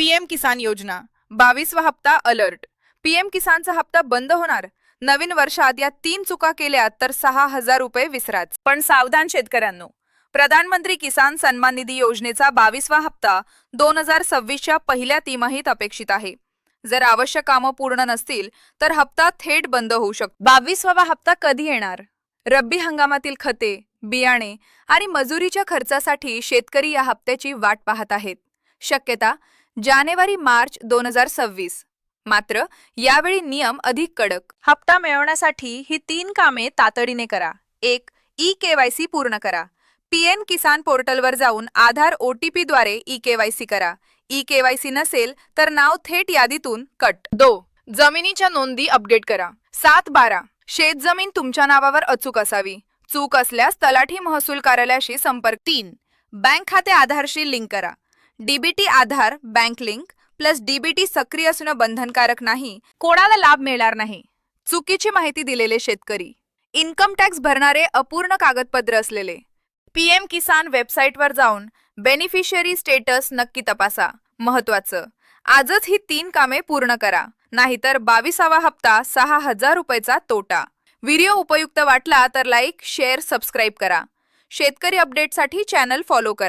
PM किसान योजना. बावीसवा हप्ता alert. PM किसानचा हप्ता बंद होणार. नवीन वर्षात या तीन चुका केल्या तर सहा हजार रुपये विसराच. पण सावधान शेतकऱ्यांनो प्रधानमंत्री किसान सन्मान निधी योजनेचा बावीसवा हप्ता दोन हजार सव्वीसच्या पहिल्या तिमाहीत अपेक्षित आहे. जर आवश्यक कामं पूर्ण नसतील तर हप्ता थेट बंद होऊ शकतो बावीसवा हप्ता कधी येणार? रब्बी हंगामातील खते बियाणे आणि मजुरीच्या खर्चासाठी शेतकरी या हप्त्याची वाट पाहत आहेत. शक्यता जानेवारी मार्च दोन हजार सव्वीस. मात्र यावेळी नियम अधिक कडक. हप्ता मिळवण्यासाठी ही तीन कामे तातडीने करा. एक ई केवायसी पूर्ण करा. पीएन किसान पोर्टलवर जाऊन आधार ओटीपी द्वारे ई केवायसी करा. ई केवायसी नसेल तर नाव थेट यादीतून कट. दो जमिनीच्या नोंदी अपडेट करा. सात बारा शेतजमीन तुमच्या नावावर अचूक असावी. चूक असल्यास तलाठी महसूल कार्यालयाशी संपर्क. तीन बँक खाते आधारशी लिंक करा. DBT Aadhaar bank link plus DBT सक्रिय असणं बंधनकारक नाही कोणाला लाभ मिळणार नाही चुकीची माहिती दिलेले शेतकरी. इन्कम टॅक्स भरणारे अपूर्ण कागदपत्र असलेले. पीएम किसान वेबसाईटवर जाऊन बेनिफिशियरी स्टेटस नक्की तपासा महत्वाचं आजच ही तीन कामे पूर्ण करा नाहीतर बावीसावा हप्ता सहा हजार रुपयेचा तोटा. व्हिडिओ उपयुक्त वाटला तर लाईक शेअर सबस्क्राईब करा. शेतकरी अपडेटसाठी चॅनल फॉलो करा.